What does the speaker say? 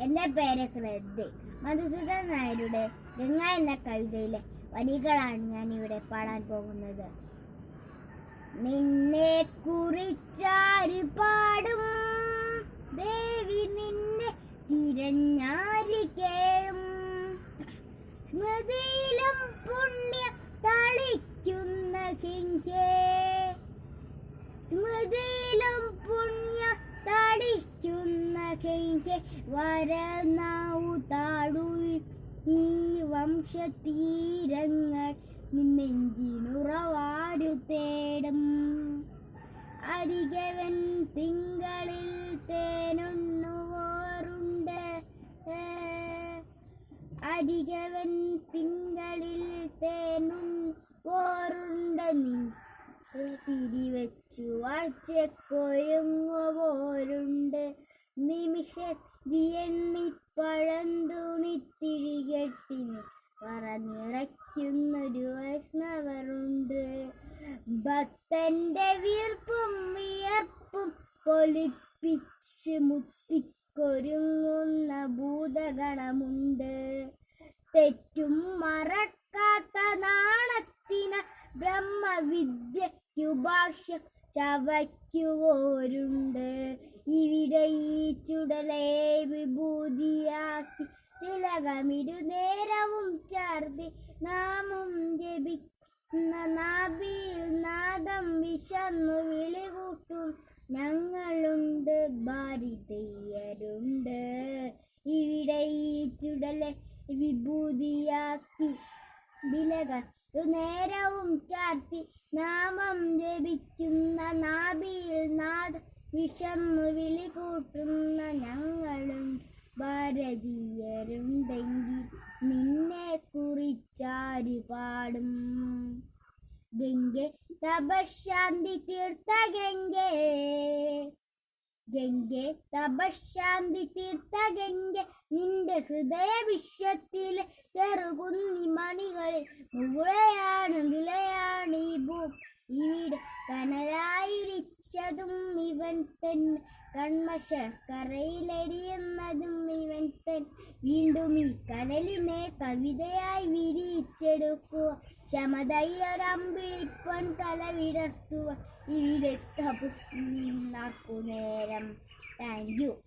എന്റെ പേര് ഹൃദയ. മധുസൂദൻ നായരുടെ ഗംഗ എന്ന കവിതയിലെ വരികളാണ് ഞാൻ ഇവിടെ പാടാൻ പോകുന്നത്. നിന്നെ കുറിച്ചാര് പാടും. ദേവി നിന്നെ തിരഞ്ഞാരി കേഴും. സ്മൃതിയിലും പുണ്യ തളിക്കുന്ന കിഞ്ചേ. സ്മൃതിയിലും പുണ്യ തടിക്കുന്ന കെഞ്ചെ വരനാവു താഴു ഈ വംശതീരങ്ങൾ നിന്നെഞ്ചിനുറവാരു തേടും. അരികവൻ തിങ്കളിൽ തേനുണ്ണുവോറുണ്ട് അരികവൻ തിങ്കളിൽ തേനുണ്ണുവോറുണ്ട് നീ തിരിവെച്ചു വാഴ്ചക്കൊരുങ്ങുപോരുണ്ട് നിമിഷ എണ്ണി പഴന്തുണി തിരികെട്ടിന് പറന്നിറയ്ക്കുന്നൊരു വൈഷ്ണവറുണ്ട് ഭക്തന്റെ വീർപ്പും വിയർപ്പും പൊലിപ്പിച്ച് മുത്തിക്കൊരുങ്ങുന്ന ഭൂതഗണമുണ്ട്. തെറ്റും മറക്കാത്ത നാണത്തിന ബ്രഹ്മവിദ്യയുഭാഷ്യം ചവയ്ക്കുവോരുണ്ട്. ചുടലെ വിഭൂതിയാക്കി തിലകമിരു നേരവും ചാർത്തി നാമം ജപിക്കുന്ന നാഭിയിൽ നാദം വിശന്നു വിളികൂട്ടും. ഞങ്ങളുണ്ട് ഭാരിതയ്യരുണ്ട് ഇവിടെ ഈ ചുടലെ വിഭൂതിയാക്കി തിലക നേരവും ചാർത്തി നാമം ജപിക്കുന്ന നാഭിയിൽ നാദ വിഷമു വിളി പാടും ഗംഗെ തപശാന്തി തീർത്ഥ ഗംഗേ. ഗംഗെ തപശാന്തി തീർത്ഥ ഗംഗെ. നിന്റെ ഹൃദയ വിശ്വത്തിൽ ചെറുകുന്നി മണികളിൽ മുകളയാണ് വിളയാണ് ഈ ഭൂ ഇവിടെ കനലായിരിച്ചതും ഇവൻ തന്നെ. കൺമശ ഇവൻ തൻ വീണ്ടും ഈ കനലിനെ കവിതയായി വിരിയിച്ചെടുക്കുക. ക്ഷമതയിലൊരമ്പിളിപ്പൊൻ തല വിടർത്തുക. ഇവിടെ നേരം. Thank you